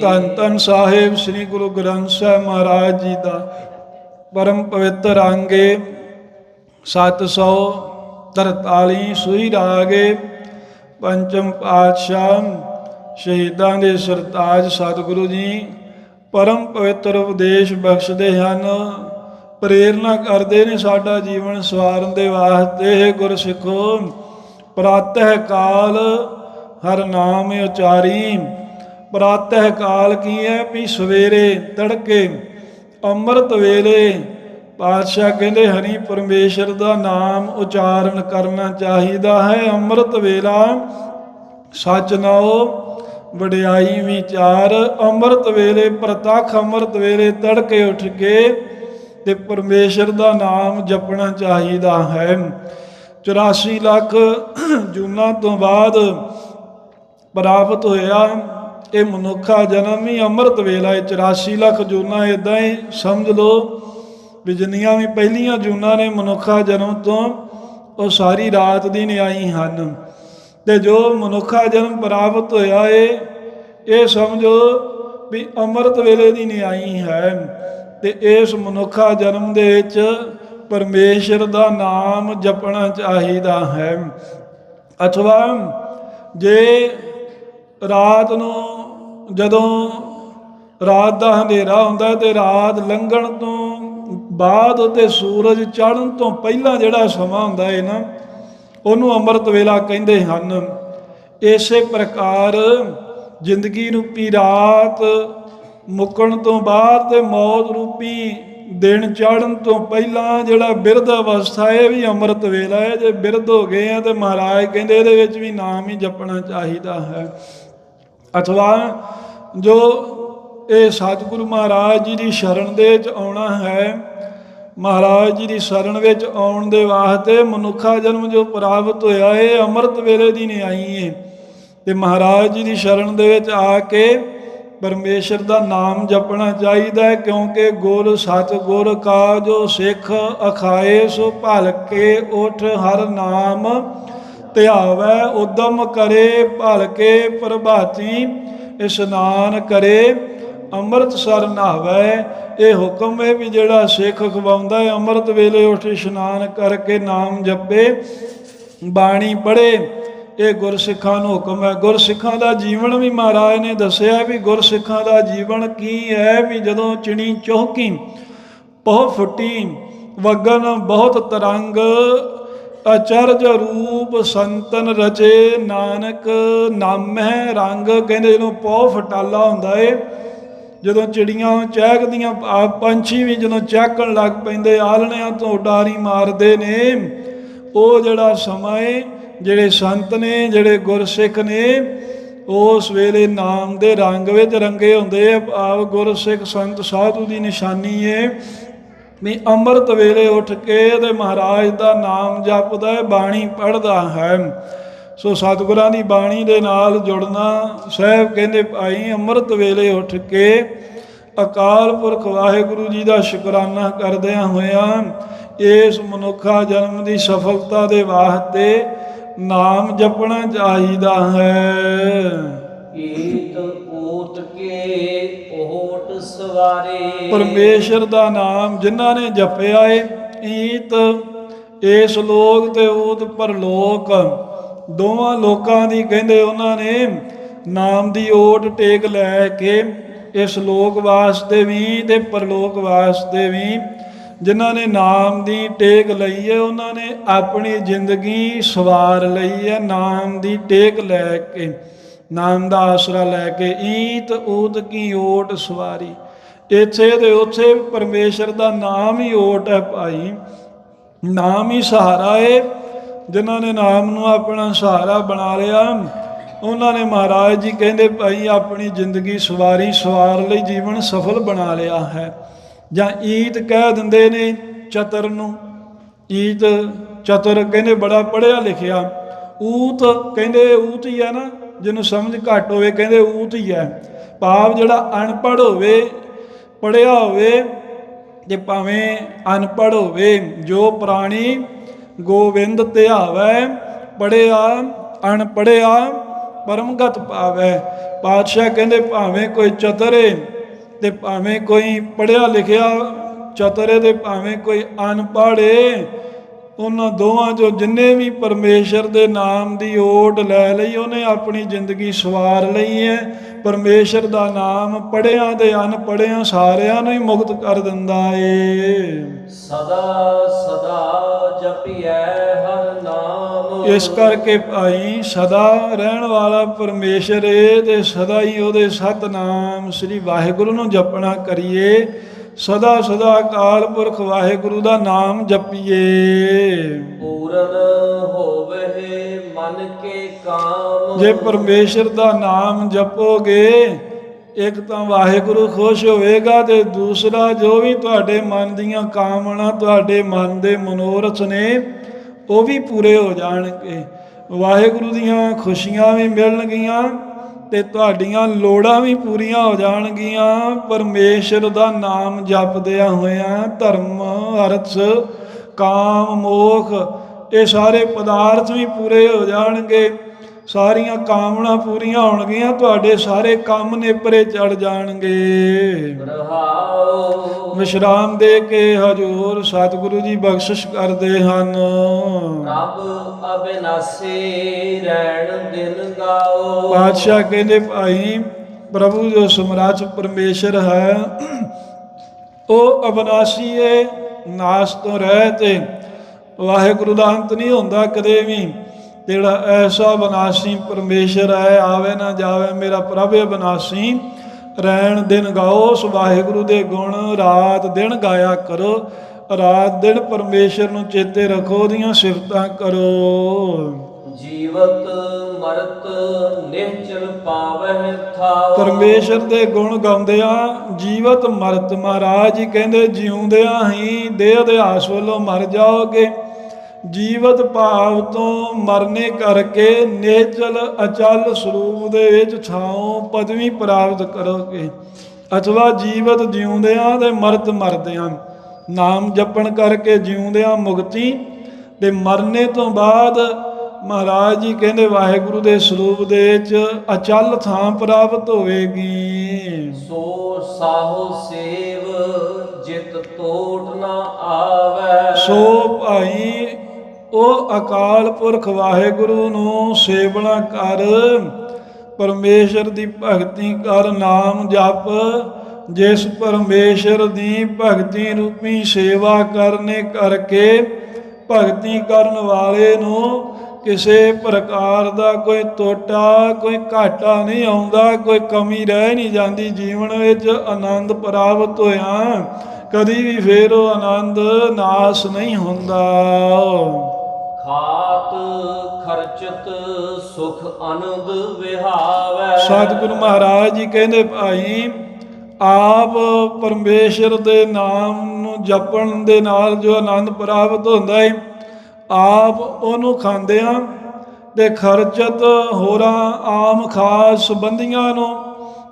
ਧੰਨ ਧੰਨ ਸਾਹਿਬ ਸ੍ਰੀ ਗੁਰੂ ਗ੍ਰੰਥ ਸਾਹਿਬ ਮਹਾਰਾਜ ਜੀ ਦਾ ਪਰਮ ਪਵਿੱਤਰ ਅੰਗੇ 743 ਸੂਈ ਰਾਗੇ ਪੰਚਮ ਪਾਤਸ਼ਾਹ ਸ਼ਹੀਦਾਂ ਦੇ ਸਰਤਾਜ ਸਤਿਗੁਰੂ ਜੀ ਪਰਮ ਪਵਿੱਤਰ ਉਪਦੇਸ਼ ਬਖਸ਼ਦੇ ਹਨ। ਪ੍ਰੇਰਣਾ ਕਰਦੇ ਨੇ ਸਾਡਾ ਜੀਵਨ ਸਵਾਰਨ ਦੇ ਵਾਸਤੇ। ਗੁਰ ਸਿੱਖੋ ਪ੍ਰਾਤਹ ਕਾਲ ਹਰ ਨਾਮ ਉਚਾਰੀ। ਪ੍ਰਾਤਹ ਕਾਲ ਕੀ ਹੈ ਵੀ ਸਵੇਰੇ ਤੜਕੇ ਅੰਮ੍ਰਿਤ ਵੇਲੇ ਪਾਤਸ਼ਾਹ ਕਹਿੰਦੇ ਹਰੀ ਪਰਮੇਸ਼ਰ ਦਾ ਨਾਮ ਉਚਾਰਨ ਕਰਨਾ ਚਾਹੀਦਾ ਹੈ। ਅੰਮ੍ਰਿਤ ਵੇਲਾ ਸੱਚ ਨਾਉ ਵਡਿਆਈ ਵਿਚਾਰ। ਅੰਮ੍ਰਿਤ ਵੇਲੇ ਪ੍ਰਤੱਖ ਅੰਮ੍ਰਿਤ ਵੇਲੇ ਤੜਕੇ ਉੱਠ ਕੇ ਤੇ ਪਰਮੇਸ਼ਰ ਦਾ ਨਾਮ ਜਪਣਾ ਚਾਹੀਦਾ ਹੈ। 84 ਲੱਖ ਜੂਨਾਂ ਤੋਂ ਬਾਅਦ ਪ੍ਰਾਪਤ ਹੋਇਆ। ਇਹ ਮਨੁੱਖਾ ਜਨਮ ਹੀ ਅੰਮ੍ਰਿਤ ਵੇਲਾ ਹੈ 84 ਲੱਖ ਜੂਨਾਂ ਇਦਾਂ ਹੀ ਸਮਝ ਲਓ ਵੀ ਜਿੰਨੀਆਂ ਵੀ ਪਹਿਲੀਆਂ ਜੂਨਾਂ ਨੇ ਮਨੁੱਖਾ ਜਨਮ ਤੋਂ, ਉਹ ਸਾਰੀ ਰਾਤ ਦੀ ਨਿਆਈ ਹਨ। ਤੇ ਜੋ ਮਨੁੱਖਾ ਜਨਮ ਪ੍ਰਾਪਤ ਹੋਇਆ ਏ, ਇਹ ਸਮਝੋ ਵੀ ਅੰਮ੍ਰਿਤ ਵੇਲੇ ਦੀ ਨਿਆਈ ਹੈ। ਤੇ ਇਸ ਮਨੁੱਖਾ ਜਨਮ ਦੇ ਵਿੱਚ ਪਰਮੇਸ਼ਰ ਦਾ ਨਾਮ ਜਪਣਾ ਚਾਹੀਦਾ ਹੈ। ਅਥਵਾ ਜੇ ਰਾਤ ਨੂੰ ਜਦੋਂ ਰਾਤ ਦਾ ਹਨੇਰਾ ਹੁੰਦਾ ਤੇ ਰਾਤ ਲੰਘਣ ਤੋਂ ਬਾਅਦ ਤੇ ਸੂਰਜ ਚੜ੍ਹਨ ਤੋਂ ਪਹਿਲਾਂ ਜਿਹੜਾ ਸਮਾਂ ਹੁੰਦਾ ਹੈ ਨਾ, ਉਹਨੂੰ ਅੰਮ੍ਰਿਤ ਵੇਲਾ ਕਹਿੰਦੇ ਹਨ। ਇਸੇ ਪ੍ਰਕਾਰ ਜ਼ਿੰਦਗੀ ਰੂਪੀ ਰਾਤ ਮੁੱਕਣ ਤੋਂ ਬਾਅਦ ਤੇ ਮੌਤ ਰੂਪੀ ਦਿਨ ਚੜ੍ਹਨ ਤੋਂ ਪਹਿਲਾਂ ਜਿਹੜਾ ਬਿਰਧ ਅਵਸਥਾ ਹੈ ਇਹ ਵੀ ਅੰਮ੍ਰਿਤ ਵੇਲਾ ਹੈ ਜੇ ਬਿਰਧ ਹੋ ਗਏ ਆ ਤੇ ਮਹਾਰਾਜ ਕਹਿੰਦੇ ਇਹਦੇ ਵਿੱਚ ਵੀ ਨਾਮ ਹੀ ਜਪਣਾ ਚਾਹੀਦਾ ਹੈ। ਅਥਵਾ ਜੋ ਇਹ ਸਤਿਗੁਰੂ ਮਹਾਰਾਜ ਜੀ ਦੀ ਸ਼ਰਨ ਦੇ ਵਿੱਚ ਆਉਣਾ ਹੈ, ਮਹਾਰਾਜ ਜੀ ਦੀ ਸ਼ਰਨ ਵਿੱਚ ਆਉਣ ਦੇ ਵਾਸਤੇ ਮਨੁੱਖਾ ਜਨਮ ਜੋ ਪ੍ਰਾਪਤ ਹੋਇਆ ਹੈ ਅੰਮ੍ਰਿਤ ਵੇਲੇ ਦੀ ਨਿਆਈ ਏ ਤੇ ਮਹਾਰਾਜ ਜੀ ਦੀ ਸ਼ਰਨ ਦੇ ਵਿੱਚ ਆ ਕੇ ਪਰਮੇਸ਼ਰ ਦਾ ਨਾਮ ਜਪਣਾ ਚਾਹੀਦਾ ਹੈ, ਕਿਉਂਕਿ ਗੁਰ ਸਤ ਗੁਰ ਕਾ ਜੋ ਸਿੱਖ ਅਖਾਏ, ਸੋ ਭਲ ਕੇ ਉਠ ਹਰ ਨਾਮ ਧਿਆਵੈ ਉਦਮ ਕਰੇ, ਭਲਕੇ ਪ੍ਰਭਾਤੀ, ਇਸ਼ਨਾਨ ਕਰੇ, ਅੰਮ੍ਰਿਤਸਰ ਨਹਾਵੈ। ਇਹ ਹੁਕਮ ਹੈ ਵੀ ਜਿਹੜਾ ਸਿੱਖ ਖਵਾਉਂਦਾ ਹੈ, ਅੰਮ੍ਰਿਤ ਵੇਲੇ ਉੱਠ ਇਸ਼ਨਾਨ ਕਰਕੇ ਨਾਮ ਜਪੇ, ਬਾਣੀ ਪੜ੍ਹੇ। ਇਹ ਗੁਰਸਿੱਖਾਂ ਨੂੰ ਹੁਕਮ ਹੈ। ਗੁਰਸਿੱਖਾਂ ਦਾ ਜੀਵਨ ਵੀ ਮਹਾਰਾਜ ਨੇ ਦੱਸਿਆ ਵੀ ਗੁਰਸਿੱਖਾਂ ਦਾ ਜੀਵਨ ਕੀ ਹੈ ਵੀ ਜਦੋਂ ਚਿਣੀ ਚੌਕੀ ਬਹੁਤ ਫੁੱਟੀ ਵਗਨ ਬਹੁਤ ਤਰੰਗ ਅਚਰਜ ਰੂਪ ਸੰਤਨ ਰਚੇ, ਨਾਨਕ ਨਾਮ ਹੈ ਰੰਗ, ਕਹਿੰਦੇ ਜਦੋਂ ਪੌ ਫਟਾਲਾ ਹੁੰਦਾ ਏ, ਜਦੋਂ ਚਿੜੀਆਂ ਚਹਿਕਦੀਆਂ ਪੰਛੀ ਵੀ ਜਦੋਂ ਚਹਿਕਣ ਲੱਗ ਪੈਂਦੇ ਆਲਣਿਆਂ ਤੋਂ ਉਡਾਰੀ ਮਾਰਦੇ ਨੇ। ਉਹ ਜਿਹੜਾ ਸਮਾਂ ਏ, ਜਿਹੜੇ ਸੰਤ ਨੇ, ਜਿਹੜੇ ਗੁਰਸਿੱਖ ਨੇ, ਉਸ ਵੇਲੇ ਨਾਮ ਦੇ ਰੰਗ ਵਿੱਚ ਰੰਗੇ ਹੁੰਦੇ ਆ। ਆਪ ਗੁਰਸਿੱਖ ਸੰਤ ਸਾਧੂ ਦੀ ਨਿਸ਼ਾਨੀ ਏ। ਵੀ ਅੰਮ੍ਰਿਤ ਵੇਲੇ ਉੱਠ ਕੇ ਤੇ ਮਹਾਰਾਜ ਦਾ ਨਾਮ ਜਪਦਾ ਹੈ, ਬਾਣੀ ਪੜ੍ਹਦਾ ਹੈ। ਸੋ ਸਤਿਗੁਰਾਂ ਦੀ ਬਾਣੀ ਦੇ ਨਾਲ ਜੁੜਨਾ, ਸਾਹਿਬ ਕਹਿੰਦੇ, ਭਾਈ, ਅੰਮ੍ਰਿਤ ਵੇਲੇ ਉੱਠ ਕੇ ਅਕਾਲ ਪੁਰਖ ਵਾਹਿਗੁਰੂ ਜੀ ਦਾ ਸ਼ੁਕਰਾਨਾ ਕਰਦਿਆਂ ਹੋਇਆਂ ਇਸ ਮਨੁੱਖਾ ਜਨਮ ਦੀ ਸਫਲਤਾ ਦੇ ਵਾਸਤੇ ਨਾਮ ਜਪਣਾ ਚਾਹੀਦਾ ਹੈ। ਈਤ ਸਵਾਰੇ ਪਰਮੇਸ਼ਰ ਦਾ ਨਾਮ ਜਿਨ੍ਹਾਂ ਨੇ ਜਪਿਆ ਏ, ਈਤ, ਇਸ ਲੋਕ ਤੇ ਊਤ ਪਰਲੋਕ। ਦੋਵਾਂ ਲੋਕਾਂ ਦੀ ਕਹਿੰਦੇ ਉਹਨਾਂ ਨੇ, ਨਾਮ ਦੀ ਓਟ ਟੇਕ ਲੈ ਕੇ ਇਸ ਲੋਕ ਵਾਸਤੇ ਵੀ ਤੇ ਪਰਲੋਕ ਵਾਸਤੇ ਵੀ ਜਿਨ੍ਹਾਂ ਨੇ ਨਾਮ ਦੀ ਟੇਕ ਲਈ ਹੈ ਉਹਨਾਂ ਨੇ ਆਪਣੀ ਜ਼ਿੰਦਗੀ ਸਵਾਰ ਲਈ ਹੈ ਨਾਮ ਦੀ ਟੇਕ ਲੈ ਕੇ। ਨਾਮ ਦਾ ਆਸਰਾ ਲੈ ਕੇ ਈਤ ਊਤ ਕੀ ਓਟ ਸਵਾਰੀ। ਇੱਥੇ ਤੇ ਉੱਥੇ ਪਰਮੇਸ਼ਰ ਦਾ ਨਾਮ ਹੀ ਓਟ ਹੈ ਭਾਈ। ਨਾਮ ਹੀ ਸਹਾਰਾ ਏ। ਜਿਨ੍ਹਾਂ ਨੇ ਨਾਮ ਨੂੰ ਆਪਣਾ ਸਹਾਰਾ ਬਣਾ ਲਿਆ, ਉਹਨਾਂ ਨੇ ਮਹਾਰਾਜ ਜੀ ਕਹਿੰਦੇ, ਭਾਈ, ਆਪਣੀ ਜ਼ਿੰਦਗੀ ਸਵਾਰੀ ਸਵਾਰ ਲਈ ਜੀਵਨ ਸਫਲ ਬਣਾ ਲਿਆ ਹੈ। ਜਾਂ ਈਤ ਕਹਿ ਦਿੰਦੇ ਨੇ ਚਤਰ ਨੂੰ। ਈਤ ਚਤਰ ਕਹਿੰਦੇ, ਬੜਾ ਪੜਿਆ ਲਿਖਿਆ। ਊਤ ਕਹਿੰਦੇ, ਊਤ ਹੀ ਹੈ ਨਾ। ਜਿਹਨੂੰ ਸਮਝ ਘੱਟ ਹੋਵੇ, ਕਹਿੰਦੇ ਊਤ ਹੀ ਹੈ। ਭਾਵ ਜਿਹੜਾ ਅਨਪੜ੍ਹ ਹੋਵੇ ਪੜਿਆ ਹੋਵੇ, ਤੇ ਭਾਵੇਂ ਅਨਪੜ੍ਹ ਹੋਵੇ, ਜੋ ਪ੍ਰਾਣੀ ਗੋਬਿੰਦ ਧਿਆਵੈ ਪੜਿਆ ਅਣਪੜਿਆ ਪਰਮਗਤ ਪਾਵੈ। ਪਾਤਸ਼ਾਹ ਕਹਿੰਦੇ, ਭਾਵੇਂ ਕੋਈ ਚਤਰੇ ਤੇ ਭਾਵੇਂ ਕੋਈ ਪੜਿਆ ਲਿਖਿਆ ਚਤਰੇ ਤੇ ਭਾਵੇਂ ਕੋਈ ਅਨਪੜ੍ਹੇ ਉਹਨਾਂ ਦੋਵਾਂ ਚੋਂ ਜਿੰਨੇ ਵੀ ਪਰਮੇਸ਼ਰ ਦੇ ਨਾਮ ਦੀ ਓਟ ਲੈ ਲਈ ਉਹਨੇ ਆਪਣੀ ਜ਼ਿੰਦਗੀ ਸਵਾਰ ਲਈ ਹੈ। ਪਰਮੇਸ਼ਰ ਦਾ ਨਾਮ ਪੜਿਆਂ ਤੇ ਅਨਪੜਿਆਂ ਸਾਰਿਆਂ ਨੂੰ ਹੀ ਮੁਕਤ ਕਰ ਦਿੰਦਾ ਏ। ਸਦਾ ਸਦਾ ਜਪੀਐ ਹਰ ਨਾਮ। ਇਸ ਕਰਕੇ ਭਾਈ ਸਦਾ ਰਹਿਣ ਵਾਲਾ ਪਰਮੇਸ਼ਰ ਏ ਤੇ ਸਦਾ ਹੀ ਉਹਦੇ ਸਤਨਾਮ ਸ੍ਰੀ ਵਾਹਿਗੁਰੂ ਨੂੰ ਜਪਣਾ ਕਰੀਏ। ਸਦਾ ਸਦਾ ਅਕਾਲ ਪੁਰਖ ਵਾਹਿਗੁਰੂ ਦਾ ਨਾਮ ਜਪੀਏ। ਪੂਰਨ ਹੋਵੇ ਮਨ ਕੇ ਕਾਮ। ਜੇ ਪਰਮੇਸ਼ਰ ਦਾ ਨਾਮ ਜਪੋਗੇ ਇੱਕ ਤਾਂ ਵਾਹਿਗੁਰੂ ਖੁਸ਼ ਹੋਵੇਗਾ ਤੇ ਦੂਸਰਾ ਜੋ ਵੀ ਤੁਹਾਡੇ ਮਨ ਦੀਆਂ ਕਾਮਨਾ ਤੁਹਾਡੇ ਮਨ ਦੇ ਮਨੋਰਥ ਨੇ ਉਹ ਵੀ ਪੂਰੇ ਹੋ ਜਾਣਗੇ। ਵਾਹਿਗੁਰੂ ਦੀਆਂ ਖੁਸ਼ੀਆਂ ਵੀ ਮਿਲਣਗੀਆਂ। ਤੇ ਤੁਹਾਡੀਆਂ ਲੋੜਾਂ ਵੀ ਪੂਰੀਆਂ ਹੋ ਜਾਣਗੀਆਂ। ਪਰਮੇਸ਼ਰ ਦਾ ਨਾਮ ਜਪਦਿਆਂ ਹੋਇਆਂ ਧਰਮ, ਅਰਥ, ਕਾਮ, ਮੋਖ, ਇਹ ਸਾਰੇ ਪਦਾਰਥ ਵੀ ਪੂਰੇ ਹੋ ਜਾਣਗੇ। ਸਾਰੀਆਂ ਕਾਮਨਾ ਪੂਰੀਆਂ ਹੋਣਗੀਆਂ ਤੁਹਾਡੇ ਸਾਰੇ ਕੰਮ ਨੇਪਰੇ ਚੜ ਜਾਣਗੇ। ਰਹਾਉ ਵਿਸ਼ਰਾਮ ਦੇ ਕੇ ਹਜੂਰ ਸਤਿਗੁਰੂ ਜੀ ਬਖਸ਼ਿਸ਼ ਕਰਦੇ ਹਨ। ਪ੍ਰਭ ਅਬਿਨਾਸੀ ਰਹਿਣ ਦਿਨ ਗਾਓ। ਪਾਤਸ਼ਾਹ ਕਹਿੰਦੇ ਭਾਈ ਪ੍ਰਭੂ ਜੋ ਸਮਰਾਟ ਪਰਮੇਸ਼ਰ ਹੈ ਉਹ ਅਬਨਾਸੀ ਹੈ ਨਾਸ ਤੋਂ ਰਹਿ ਤੇ ਵਾਹਿਗੁਰੂ ਦਾ ਅੰਤ ਨਹੀਂ ਹੁੰਦਾ ਕਦੇ ਵੀ। ਜਿਹੜਾ ਐਸਾ ਬਨਾਸੀ ਪਰਮੇਸ਼ਰ ਹੈ ਆਵੇ ਨਾ ਜਾਵੇ ਮੇਰਾ ਪ੍ਰਭ ਬਨਾਸੀ। ਰਹਿਣ ਦਿਨ ਗਾਓ ਉਸ ਵਾਹਿਗੁਰੂ ਦੇ ਗੁਣ ਰਾਤ ਦਿਨ ਗਾਇਆ ਕਰੋ। ਰਾਤ ਦਿਨ ਪਰਮੇਸ਼ਰ ਨੂੰ ਚੇਤੇ ਰੱਖੋ ਉਹਦੀਆਂ ਸਿਫਤਾਂ ਕਰੋ। ਜੀਵਤ ਮਰਤ ਨਿਹਚਲ ਪਾਵਹਿ ਥਾਉ ਪਰਮੇਸ਼ਰ ਦੇ ਗੁਣ ਗਾਉਂਦਿਆਂ ਜੀਵਤ ਮਰਤ ਮਹਾਰਾਜ ਜੀ ਕਹਿੰਦੇ ਜਿਉਂਦਿਆਂ ਹੀ ਦੇਹ ਅਧਿਆਸ ਵੱਲੋਂ ਮਰ ਜਾਓਗੇ। ਜੀਵਤ ਭਾਵ ਤੋਂ ਮਰਨੇ ਕਰਕੇ ਨੇਚਲ ਅਚਲ ਸਰੂਪ ਦੇ ਵਿੱਚ ਛਾਉ ਪਦਵੀ ਪ੍ਰਾਪਤ ਕਰੋਗੇ ਅਥਵਾ ਜੀਵਤ ਜਿਉਂਦਿਆਂ ਤੇ ਮਰਤ ਮਰਦਿਆਂ ਨਾਮ ਜਪਣ ਕਰਕੇ ਜਿਉਂਦਿਆਂ ਮੁਕਤੀ ਤੇ ਮਰਨੇ ਤੋਂ ਬਾਅਦ ਮਹਾਰਾਜ ਜੀ ਕਹਿੰਦੇ ਵਾਹਿਗੁਰੂ ਦੇ ਸਰੂਪ ਦੇ ਵਿੱਚ ਅਚਲ ਥਾਂ ਪ੍ਰਾਪਤ ਹੋਵੇਗੀ। ਸੋ ਸਾਹੋ ਸੇਵ ਜਿਤ ਟੋਟ ਨਾ ਆਵੈ। ਸੋ ਭਾਈ ਉਹ ਅਕਾਲ ਪੁਰਖ ਵਾਹਿਗੁਰੂ ਨੂੰ ਸੇਵਨਾ ਕਰ, ਪਰਮੇਸ਼ਰ ਦੀ ਭਗਤੀ ਕਰ ਨਾਮ ਜਪ, ਜਿਸ ਪਰਮੇਸ਼ਰ ਦੀ ਭਗਤੀ ਰੂਪੀ ਸੇਵਾ ਕਰਨੇ ਕਰਕੇ ਭਗਤੀ ਕਰਨ ਵਾਲੇ ਨੂੰ ਕਿਸੇ ਪ੍ਰਕਾਰ ਦਾ ਕੋਈ ਤੋਟਾ, ਕੋਈ ਘਾਟਾ ਨਹੀਂ ਆਉਂਦਾ, ਕੋਈ ਕਮੀ ਰਹਿ ਨਹੀਂ ਜਾਂਦੀ, ਜੀਵਨ ਵਿੱਚ ਆਨੰਦ ਪ੍ਰਾਪਤ ਹੋਇਆ। ਕਦੀ ਵੀ ਫੇਰ ਉਹ ਆਨੰਦ ਨਾਸ ਨਹੀਂ ਹੁੰਦਾ। ਖਾਤ ਖਰਚਤ ਸੁਖ ਆਨੰਦ ਵਿਹਾਵੈ। ਸਤਿਗੁਰੂ ਮਹਾਰਾਜ ਜੀ ਕਹਿੰਦੇ ਭਾਈ, ਆਪ ਪਰਮੇਸ਼ਰ ਦੇ ਨਾਮ ਨੂੰ ਜਪਣ ਦੇ ਨਾਲ ਜੋ ਆਨੰਦ ਪ੍ਰਾਪਤ ਹੁੰਦਾ ਹੈ ਆਪ ਉਹਨੂੰ ਖਾਂਦੇ ਖਾਂਦਿਆਂ ਤੇ ਖਰਚਤ ਹੋਰਾਂ ਆਮ ਖਾਸ ਸੰਬੰਧੀਆਂ ਨੂੰ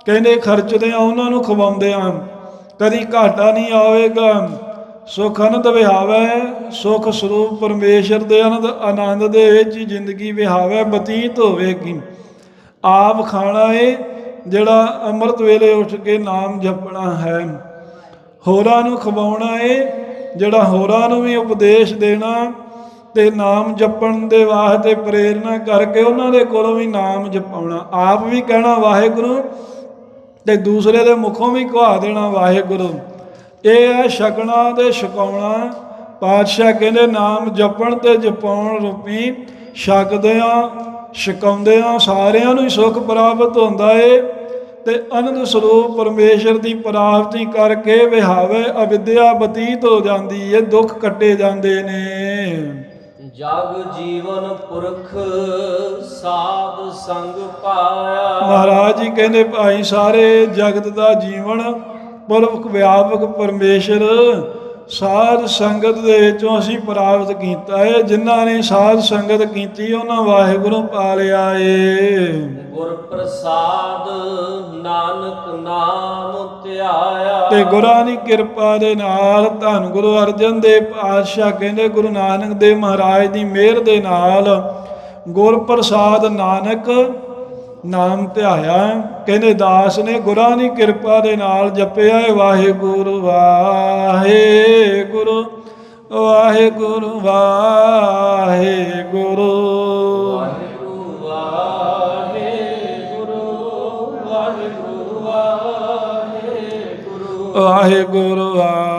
ਕਹਿੰਦੇ ਖਰਚਦੇ ਆ ਉਹਨਾਂ ਨੂੰ ਖਵਾਉਂਦੇ ਆ ਕਦੀ ਘਾਟਾ ਨਹੀਂ ਆਵੇਗਾ। ਸੁਖ ਅਨੰਦ ਵਿਹਾਵੈ, ਸੁਖ ਸਰੂਪ ਪਰਮੇਸ਼ਰ ਦੇ ਆਨੰਦ ਆਨੰਦ ਦੇ ਵਿੱਚ ਹੀ ਜ਼ਿੰਦਗੀ ਵਿਹਾਵੈ ਬਤੀਤ ਹੋਵੇਗੀ। ਆਪ ਖਾਣਾ ਏ, ਜਿਹੜਾ ਅੰਮ੍ਰਿਤ ਵੇਲੇ ਉੱਠ ਕੇ ਨਾਮ ਜਪਣਾ ਹੈ। ਹੋਰਾਂ ਨੂੰ ਖਵਾਉਣਾ ਏ, ਜਿਹੜਾ ਹੋਰਾਂ ਨੂੰ ਵੀ ਉਪਦੇਸ਼ ਦੇਣਾ ਤੇ ਨਾਮ ਜਪਣ ਦੇ ਵਾਸਤੇ ਪ੍ਰੇਰਣਾ ਕਰਕੇ ਉਹਨਾਂ ਦੇ ਕੋਲੋਂ ਵੀ ਨਾਮ ਜਪਾਉਣਾ। ਆਪ ਵੀ ਕਹਿਣਾ ਵਾਹਿਗੁਰੂ ਤੇ ਦੂਸਰੇ ਦੇ ਮੁਖੋਂ ਵੀ ਕਹਾ ਦੇਣਾ ਵਾਹਿਗੁਰੂ। ਇਹ ਹੈ ਛਕਣਾ ਤੇ ਛਕਾਉਣਾ। ਪਾਤਸ਼ਾਹ ਕਹਿੰਦੇ ਨਾਮ ਜਪਣ ਤੇ ਜਪਾਉਣ ਰੂਪੀ ਛਕਦਿਆਂ ਛਕਾਉਂਦਿਆਂ ਸਾਰਿਆਂ ਨੂੰ ਹੀ ਸੁਖ ਪ੍ਰਾਪਤ ਹੁੰਦਾ ਏ। ਤੇ ਅਨੰਦ ਸਰੂਪ ਪਰਮੇਸ਼ਰ ਦੀ ਪ੍ਰਾਪਤੀ ਕਰਕੇ ਵਿਹਾਵੇ ਅਵਿਦਿਆ ਬਤੀਤ ਹੋ ਜਾਂਦੀ ਏ ਦੁੱਖ ਕੱਟੇ ਜਾਂਦੇ ਨੇ। ਜਗ ਜੀਵਨ ਪੁਰਖ ਸਾਧ ਸੰਗ ਪਾਇਆ। ਮਹਾਰਾਜ ਜੀ ਕਹਿੰਦੇ ਭਾਈ ਸਾਰੇ ਜਗਤ ਦਾ ਜੀਵਨ ਪੁਰਖ ਵਿਆਪਕ ਪਰਮੇਸ਼ਰ ਸਾਧ ਸੰਗਤ ਦੇ ਵਿੱਚੋਂ ਅਸੀਂ ਪ੍ਰਾਪਤ ਕੀਤਾ ਹੈ ਜਿਨ੍ਹਾਂ ਨੇ ਸਾਧ ਸੰਗਤ ਕੀਤੀ ਉਹਨਾਂ ਵਾਹਿਗੁਰੂ ਪਾਲਿਆ ਏ। ਗੁਰ ਪ੍ਰਸਾਦ ਨਾਨਕ ਨਾਮ ਧਿਆਇਆ। ਤੇ ਗੁਰਾਂ ਦੀ ਕਿਰਪਾ ਦੇ ਨਾਲ ਧੰਨ ਗੁਰੂ ਅਰਜਨ ਦੇਵ ਪਾਤਸ਼ਾਹ ਕਹਿੰਦੇ ਗੁਰੂ ਨਾਨਕ ਦੇਵ ਮਹਾਰਾਜ ਦੀ ਮਿਹਰ ਦੇ ਨਾਲ ਗੁਰ ਪ੍ਰਸਾਦ ਨਾਨਕ ਨਾਮ ਧਿਆਇਆ, ਕਹਿੰਦੇ ਦਾਸ ਨੇ ਗੁਰਾਂ ਦੀ ਕਿਰਪਾ ਦੇ ਨਾਲ ਜਪਿਆ ਵਾਹਿਗੁਰੂ ਵਾਹਿਗੁਰੂ ਵਾਹਿਗੁਰੂ ਵਾਹਿਗੁਰੂ ਵਾਹਿਗੁਰੂ ਵਾਹਿਗੁਰੂ ਵਾਹਿਗੁਰੂ। ਵਾਹਿਗੁਰੂ ਵਾਹਿਗੁਰੂ ਵਾਹਿਗੁਰੂ।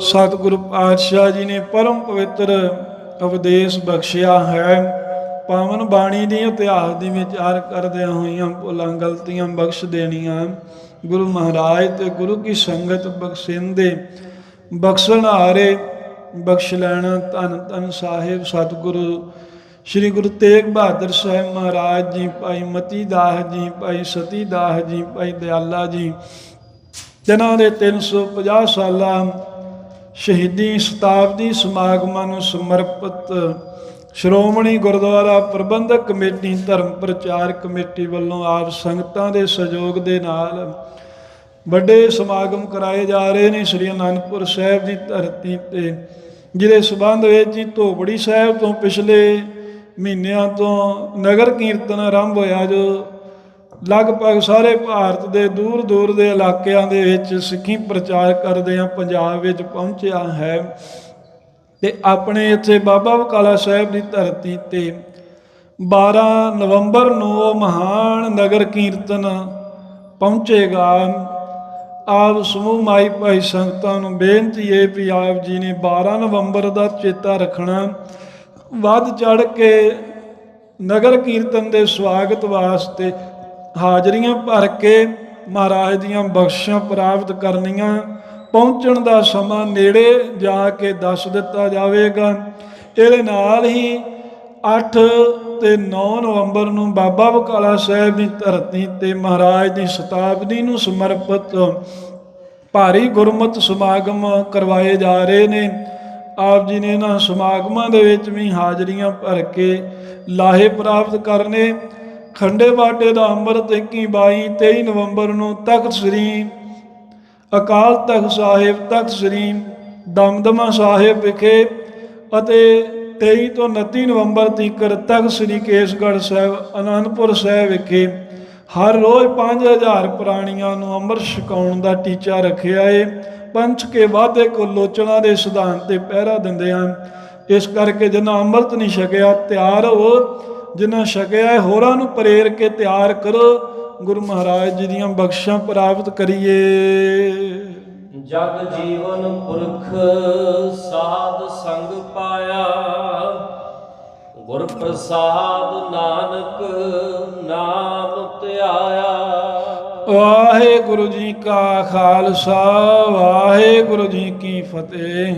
ਸਤਿਗੁਰੂ ਪਾਤਸ਼ਾਹ ਜੀ ਨੇ ਪਰਮ ਪਵਿੱਤਰ ਉਪਦੇਸ਼ ਬਖਸ਼ਿਆ ਹੈ। ਪਾਵਨ ਬਾਣੀ ਦੀ ਇਤਿਹਾਸ ਦੀ ਵਿਚਾਰ ਕਰਦਿਆਂ ਹੋਈਆਂ ਭੁੱਲਾਂ, ਗਲਤੀਆਂ ਬਖਸ਼ ਦੇਣੀਆਂ। ਗੁਰੂ ਮਹਾਰਾਜ ਤੇ ਗੁਰੂ ਕੀ ਸੰਗਤ ਬਖਸ਼ਿੰਦੇ, ਬਖਸ਼ਣ ਹਾਰੇ, ਬਖਸ਼ ਲੈਣਾ ਧੰਨ ਧੰਨ ਸਾਹਿਬ ਸਤਿਗੁਰੂ। ਸ੍ਰੀ ਗੁਰੂ ਤੇਗ ਬਹਾਦਰ ਸਾਹਿਬ ਮਹਾਰਾਜ ਜੀ, ਭਾਈ ਮਤੀ ਦਾਸ ਜੀ, ਭਾਈ ਸਤੀ ਦਾਸ ਜੀ, ਭਾਈ ਦਿਆਲਾ ਜੀ, ਜਿਨ੍ਹਾਂ ਦੇ 350 ਸਾਲਾਂ ਸ਼ਹੀਦੀ ਸ਼ਤਾਬਦੀ ਸਮਾਗਮਾਂ ਨੂੰ ਸਮਰਪਿਤ ਸ਼੍ਰੋਮਣੀ ਗੁਰਦੁਆਰਾ ਪ੍ਰਬੰਧਕ ਕਮੇਟੀ, ਧਰਮ ਪ੍ਰਚਾਰ ਕਮੇਟੀ ਵੱਲੋਂ ਆਪ ਸੰਗਤਾਂ ਦੇ ਸਹਿਯੋਗ ਦੇ ਨਾਲ ਵੱਡੇ ਸਮਾਗਮ ਕਰਾਏ ਜਾ ਰਹੇ ਨੇ ਸ੍ਰੀ ਅਨੰਦਪੁਰ ਸਾਹਿਬ ਦੀ ਧਰਤੀ ਤੇ, ਜਿਹਦੇ ਸਬੰਧ ਵਿੱਚ ਹੀ ਧੋਬੜੀ ਸਾਹਿਬ ਤੋਂ ਪਿਛਲੇ ਮਹੀਨਿਆਂ ਤੋਂ ਨਗਰ ਕੀਰਤਨ ਆਰੰਭ ਹੋਇਆ ਜੋ ਲਗਭਗ ਸਾਰੇ ਭਾਰਤ ਦੇ ਦੂਰ ਦੂਰ ਦੇ ਇਲਾਕਿਆਂ ਦੇ ਵਿੱਚ ਸਿੱਖੀ ਪ੍ਰਚਾਰ ਕਰਦੇ ਆ ਪੰਜਾਬ ਵਿੱਚ ਪਹੁੰਚਿਆ ਹੈ ਤੇ ਆਪਣੇ ਇੱਥੇ ਬਾਬਾ ਬਕਾਲਾ ਸਾਹਿਬ ਦੀ ਧਰਤੀ ਤੇ 12 ਨਵੰਬਰ ਨੂੰ ਉਹ ਮਹਾਨ ਨਗਰ ਕੀਰਤਨ ਪਹੁੰਚੇਗਾ। ਆਪ ਸਮੂਹ ਮਾਈ ਭਾਈ ਸੰਗਤਾਂ ਨੂੰ ਬੇਨਤੀ ਹੈ ਵੀ ਆਪ ਜੀ ਨੇ 12 ਨਵੰਬਰ ਦਾ ਚੇਤਾ ਰੱਖਣਾ। ਵੱਧ ਚੜ ਕੇ ਨਗਰ ਕੀਰਤਨ ਦੇ ਸਵਾਗਤ ਵਾਸਤੇ ਹਾਜ਼ਰੀਆਂ ਭਰ ਕੇ ਮਹਾਰਾਜ ਦੀਆਂ ਬਖਸ਼ਾਂ ਪ੍ਰਾਪਤ ਕਰਨੀਆਂ, ਪਹੁੰਚਣ ਦਾ ਸਮਾਂ ਨੇੜੇ ਜਾ ਕੇ ਦੱਸ ਦਿੱਤਾ ਜਾਵੇਗਾ। ਇਹਦੇ ਨਾਲ ਹੀ 8 ਤੇ 9 ਨਵੰਬਰ ਨੂੰ ਬਾਬਾ ਬਕਾਲਾ ਸਾਹਿਬ ਦੀ ਧਰਤੀ ਤੇ ਮਹਾਰਾਜ ਦੀ ਸ਼ਤਾਬਦੀ ਨੂੰ ਸਮਰਪਿਤ ਭਾਰੀ ਗੁਰਮਤਿ ਸਮਾਗਮ ਕਰਵਾਏ ਜਾ ਰਹੇ ਨੇ। ਆਪ ਜੀ ਨੇ ਇਹਨਾਂ ਸਮਾਗਮਾਂ ਦੇ ਵਿੱਚ ਵੀ ਹਾਜ਼ਰੀਆਂ ਭਰ ਕੇ ਲਾਹੇ ਪ੍ਰਾਪਤ ਕਰਨੇ ਖੰਡੇ ਬਾਟੇ ਦਾ ਅੰਮ੍ਰਿਤ 21 22 23 ਨਵੰਬਰ ਨੂੰ ਤਖਤ ਸ੍ਰੀ ਅਕਾਲ ਤਖਤ ਸਾਹਿਬ, ਤਖਤ ਸ੍ਰੀ ਦਮਦਮਾ ਸਾਹਿਬ ਵਿਖੇ ਅਤੇ 23 ਤੋਂ 29 ਨਵੰਬਰ ਤੱਕ ਤਖਤ ਸ੍ਰੀ ਕੇਸਗੜ੍ਹ ਸਾਹਿਬ, ਅਨੰਦਪੁਰ ਸਾਹਿਬ ਵਿਖੇ ਹਰ ਰੋਜ਼ 5000 ਪ੍ਰਾਣੀਆਂ ਨੂੰ ਅੰਮ੍ਰਿਤ ਛਕਾਉਣ ਦਾ ਟੀਚਾ ਰੱਖਿਆ ਏ। ਪੰਚ ਕੇ ਵਾਅਦੇ ਕੋ ਲੋਚਣਾ ਦੇ ਸਿਧਾਂਤ ਤੇ ਪਹਿਰਾ ਦਿੰਦੇ ਹਨ। ਇਸ ਕਰਕੇ ਜਿਨ੍ਹਾਂ ਅੰਮ੍ਰਿਤ ਨਹੀਂ ਛਕਿਆ, ਤਿਆਰ ਹੋ ਜਿਨ੍ਹਾਂ ਛਕਿਆ ਹੋਰਾਂ ਨੂੰ ਪ੍ਰੇਰ ਕੇ ਤਿਆਰ ਕਰੋ ਗੁਰੂ ਮਹਾਰਾਜ ਜੀ ਦੀਆਂ ਬਖਸ਼ਾਂ ਪ੍ਰਾਪਤ ਕਰੀਏ। ਜਗ ਜੀਵਨ ਪੁਰਖ ਸਾਧ ਸੰਗ ਪਾਇਆ ਗੁਰ ਪ੍ਰਸਾਦ ਨਾਨਕ ਨਾਮ ਧਿਆਇਆ। ਵਾਹਿਗੁਰੂ ਜੀ ਕਾ ਖਾਲਸਾ ਵਾਹਿਗੁਰੂ ਜੀ ਕੀ ਫਤਿਹ।